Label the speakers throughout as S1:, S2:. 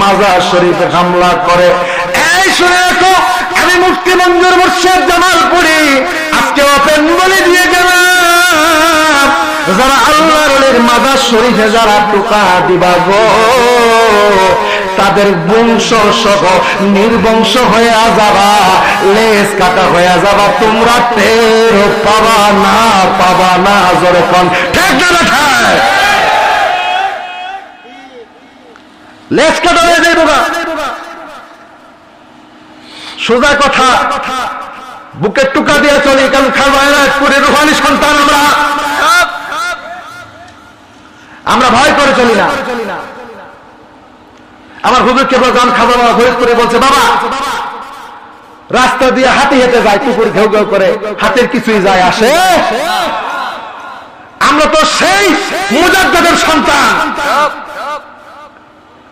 S1: মাজার শরীফে হামলা করে। এই শুনে রাখো, আমি মুক্তি মঞ্জুর মুর্শেদ জামালপুরি। আজকে ওপেন বলে দিয়ে গেলাম। যারা আল্লাহর মাজার শরীফে যারা টোকা দিবা গো, তাদের বংশ সহ নির্বংশ হয়ে যাবা লেস কাটা হয়ে যাবা, তোমরা টের পাবা না পাবা না, জোরে কন। ঠিক না সোজা কথা, বুকের টুকা দিয়ে চলি, কারণ খালবায়নাথপুরের রুহানি সন্তান আমরা। আমরা ভয় করে চলি না। আমার হুজুর কেবল গান খাওয়া বাবা ফরিদপুরে বলছে, বাবা, রাস্তা দিয়ে হাতি হেঁটে যায় কুকুর ঘেউ ঘেউ করে, হাতের কিছুই যায় আসে। আমরা তো সেই মুজাদ্দাদের সন্তান।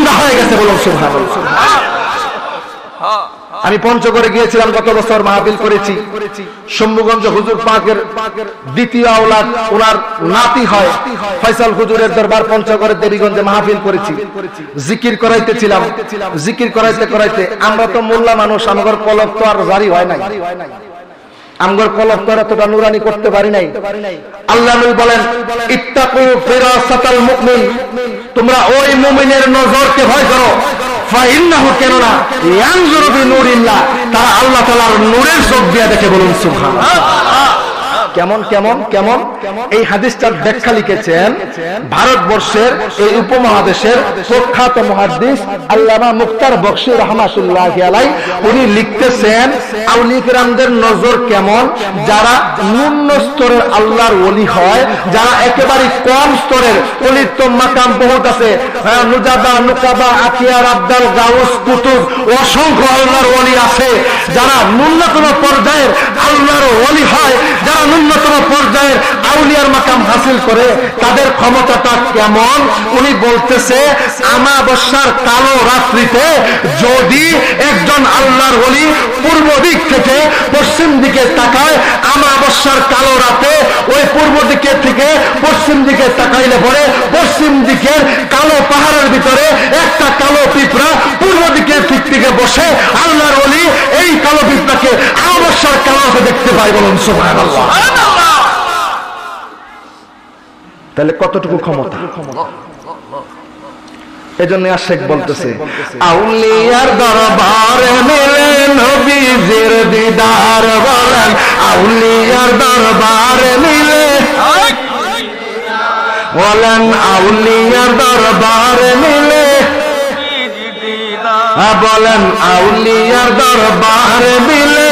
S1: জিন্দা হয়ে গেছে বলুন, সুবহানাল্লাহ। আমি পঞ্চগড়ে গিয়েছিলাম, গত বছর মাহফিল করেছি। শম্ভুগঞ্জ হুজুর পাকের দ্বিতীয় আওলাদ, ওনার নাতি হয় ফয়সাল হুজুরের দরবার পঞ্চগড়ের দেবীগঞ্জে মাহফিল করেছি। জিকির করাইতেছিলাম। জিকির করাইতে করাইতে আমরা তো মোল্লা মানুষ আমার কলক তো আর জারি হয় নাই। আমগর কলক তো এতটা নুরানি করতে পারি নাই। আল্লাহ বলেন, ইত্তাকু ফিরাসাতাল মুমিন। তোমরা ওই মুমিনের নজরকে ভয় করো। কেননা তারা আল্লাহ তালার নূরের চোখ দিয়ে দেখে বলুন, সুবহানাল্লাহ। কেমন কেমন কেমন? এই হাদিসটার ব্যাখ্যা লিখেছেন ভারতবর্ষের এই উপমহাদেশের প্রখ্যাত মহাদিস আল্লামা মুক্তার বক্সি রহমাতুল্লাহ আলাই উনি লিখতেছেন আউলিকরামদের নজর কেমন? যারা নিম্ন স্তরের আল্লাহর ওলি হয় যারা একেবারে কম স্তরের অলির তো মাকাম বহুত আছে। হ্যাঁ, নুজাবা নুকাবা আকিয়ার আব্দাল গাউস কুতুব অসংখ্য আল্লাহর ওলি আছে। যারা ন্যূনতম পর্যায়ের মাকাম হাসিল করে তাদের ক্ষমতাটা কেমন? উনি বলতেছে, আমাবস্যার কালো রাত্রিতে যদি একজন আল্লাহর ওলি পূর্ব দিক থেকে পশ্চিম দিকে তাকায়, আমাবস্যার কালো রাতে ওই পূর্ব দিকে থেকে পশ্চিম দিকে তাকাইলে পরে পশ্চিম দিকের কালো পাহাড়ের ভিতরে একটা কালো পিঁপড়া পূর্ব দিকের দিক থেকে বসে আল্লাহর ওলি এই কালো পিঁপড়াকে আমাবস্যার কালো দেখতে পাই বলুন সুবহানাল্লাহ। তাহলে কতটুকু ক্ষমতা? এজন্য আশেখ বলতেছে আউলিয়ার দরবারে মিলে নবীজির দিদার বলেন আউলিয়ার দরবারে মিলে বলেন আউলিয়ার দরবারে মিলে বলেন আউলিয়ার দরবারে মিলে